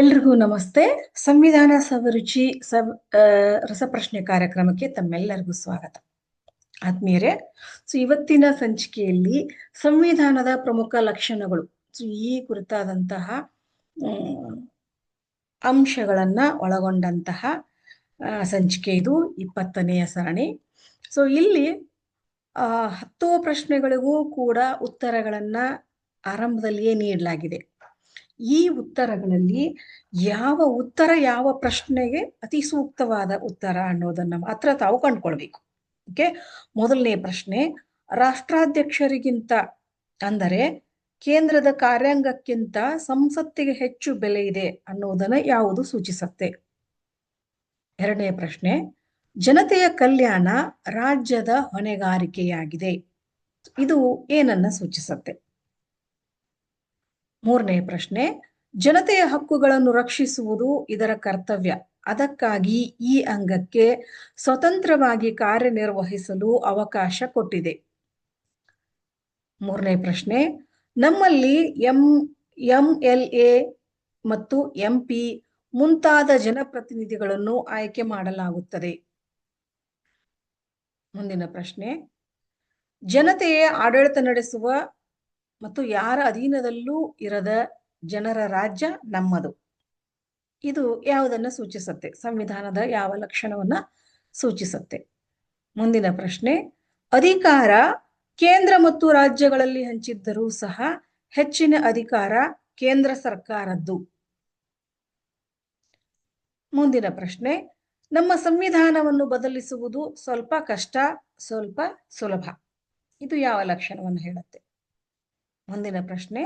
ಎಲ್ರಿಗೂ ನಮಸ್ತೆ. ಸಂವಿಧಾನ ಸವರುಚಿ ಸಬ್ ರಸಪ್ರಶ್ನೆ ಕಾರ್ಯಕ್ರಮಕ್ಕೆ ತಮ್ಮೆಲ್ಲರಿಗೂ ಸ್ವಾಗತ. ಆತ್ಮೀಯರೇ, ಸೊ ಇವತ್ತಿನ ಸಂಚಿಕೆಯಲ್ಲಿ ಸಂವಿಧಾನದ ಪ್ರಮುಖ ಲಕ್ಷಣಗಳು, ಸೊ ಈ ಕುರಿತಾದಂತಹ ಅಂಶಗಳನ್ನ ಒಳಗೊಂಡಂತಹ ಸಂಚಿಕೆ ಇದು, ಇಪ್ಪತ್ತನೆಯ ಸರಣಿ. ಸೊ ಇಲ್ಲಿ ಹತ್ತು ಪ್ರಶ್ನೆಗಳಿಗೂ ಕೂಡ ಉತ್ತರಗಳನ್ನ ಆರಂಭದಲ್ಲಿಯೇ ನೀಡಲಾಗಿದೆ. ಈ ಉತ್ತರಗಳಲ್ಲಿ ಯಾವ ಉತ್ತರ ಯಾವ ಪ್ರಶ್ನೆಗೆ ಅತಿ ಸೂಕ್ತವಾದ ಉತ್ತರ ಅನ್ನೋದನ್ನ ಮಾತ್ರ ತಾವು ಕಂಡ್ಕೊಳ್ಬೇಕು. ಓಕೆ ಮೊದಲನೇ ಪ್ರಶ್ನೆ, ರಾಷ್ಟ್ರಾಧ್ಯಕ್ಷರಿಗಿಂತ ಅಂದರೆ ಕೇಂದ್ರದ ಕಾರ್ಯಾಂಗಕ್ಕಿಂತ ಸಂಸತ್ತಿಗೆ ಹೆಚ್ಚು ಬೆಲೆ ಇದೆ ಅನ್ನೋದನ್ನ ಯಾವುದು ಸೂಚಿಸುತ್ತೆ? ಎರಡನೇ ಪ್ರಶ್ನೆ, ಜನತೆಯ ಕಲ್ಯಾಣ ರಾಜ್ಯದ ಹೊಣೆಗಾರಿಕೆಯಾಗಿದೆ. ಇದು ಏನನ್ನ ಸೂಚಿಸುತ್ತೆ? ಮೂರನೇ ಪ್ರಶ್ನೆ, ಜನತೆಯ ಹಕ್ಕುಗಳನ್ನು ರಕ್ಷಿಸುವುದು ಇದರ ಕರ್ತವ್ಯ. ಅದಕ್ಕಾಗಿ ಈ ಅಂಗಕ್ಕೆ ಸ್ವತಂತ್ರವಾಗಿ ಕಾರ್ಯನಿರ್ವಹಿಸಲು ಅವಕಾಶ ಕೊಟ್ಟಿದೆ. ಮೂರನೇ ಪ್ರಶ್ನೆ, ನಮ್ಮಲ್ಲಿ ಎಂ ಎಂ ಎಲ್ ಎ ಮತ್ತು ಎಂಪಿ ಮುಂತಾದ ಜನಪ್ರತಿನಿಧಿಗಳನ್ನು ಆಯ್ಕೆ ಮಾಡಲಾಗುತ್ತದೆ. ಮುಂದಿನ ಪ್ರಶ್ನೆ, ಜನತೆಯ ಆಡಳಿತ ನಡೆಸುವ ಮತ್ತು ಯಾರ ಅಧೀನದಲ್ಲೂ ಇರದ ಜನರ ರಾಜ್ಯ ನಮ್ಮದು. ಇದು ಯಾವುದನ್ನ ಸೂಚಿಸುತ್ತೆ? ಸಂವಿಧಾನದ ಯಾವ ಲಕ್ಷಣವನ್ನ ಸೂಚಿಸುತ್ತೆ? ಮುಂದಿನ ಪ್ರಶ್ನೆ, ಅಧಿಕಾರ ಕೇಂದ್ರ ಮತ್ತು ರಾಜ್ಯಗಳಲ್ಲಿ ಹಂಚಿದ್ದರೂ ಸಹ ಹೆಚ್ಚಿನ ಅಧಿಕಾರ ಕೇಂದ್ರ ಸರ್ಕಾರದ್ದು. ಮುಂದಿನ ಪ್ರಶ್ನೆ, ನಮ್ಮ ಸಂವಿಧಾನವನ್ನು ಬದಲಿಸುವುದು ಸ್ವಲ್ಪ ಕಷ್ಟ, ಸ್ವಲ್ಪ ಸುಲಭ. ಇದು ಯಾವ ಲಕ್ಷಣವನ್ನು ಹೇಳುತ್ತೆ? ಮುಂದಿನ ಪ್ರಶ್ನೆ.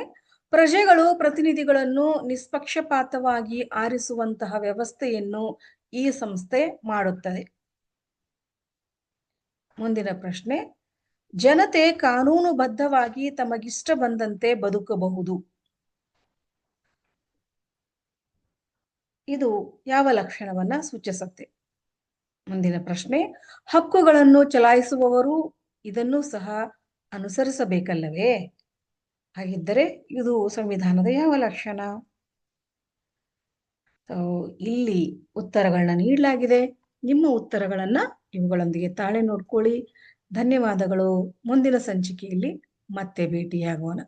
ಪ್ರಜೆಗಳು ಪ್ರತಿನಿಧಿಗಳನ್ನು ನಿಷ್ಪಕ್ಷಪಾತವಾಗಿ ಆರಿಸುವಂತಹ ವ್ಯವಸ್ಥೆಯನ್ನು ಈ ಸಂಸ್ಥೆ ಮಾಡುತ್ತದೆ. ಮುಂದಿನ ಪ್ರಶ್ನೆ. ಜನತೆ ಕಾನೂನುಬದ್ಧವಾಗಿ ತಮಗಿಷ್ಟ ಬಂದಂತೆ ಬದುಕಬಹುದು. ಇದು ಯಾವ ಲಕ್ಷಣವನ್ನ ಸೂಚಿಸುತ್ತೆ? ಮುಂದಿನ ಪ್ರಶ್ನೆ. ಹಕ್ಕುಗಳನ್ನು ಚಲಾಯಿಸುವವರು ಇದನ್ನು ಸಹ ಅನುಸರಿಸಬೇಕಲ್ಲವೇ? ಹಾಗಿದ್ದರೆ ಇದು ಸಂವಿಧಾನದ ಯಾವ ಲಕ್ಷಣ? ಇಲ್ಲಿ ಉತ್ತರಗಳನ್ನ ನೀಡಲಾಗಿದೆ. ನಿಮ್ಮ ಉತ್ತರಗಳನ್ನ ಇವುಗಳೊಂದಿಗೆ ತಾಳೆ ನೋಡ್ಕೊಳ್ಳಿ. ಧನ್ಯವಾದಗಳು. ಮುಂದಿನ ಸಂಚಿಕೆಯಲ್ಲಿ ಮತ್ತೆ ಭೇಟಿಯಾಗೋಣ.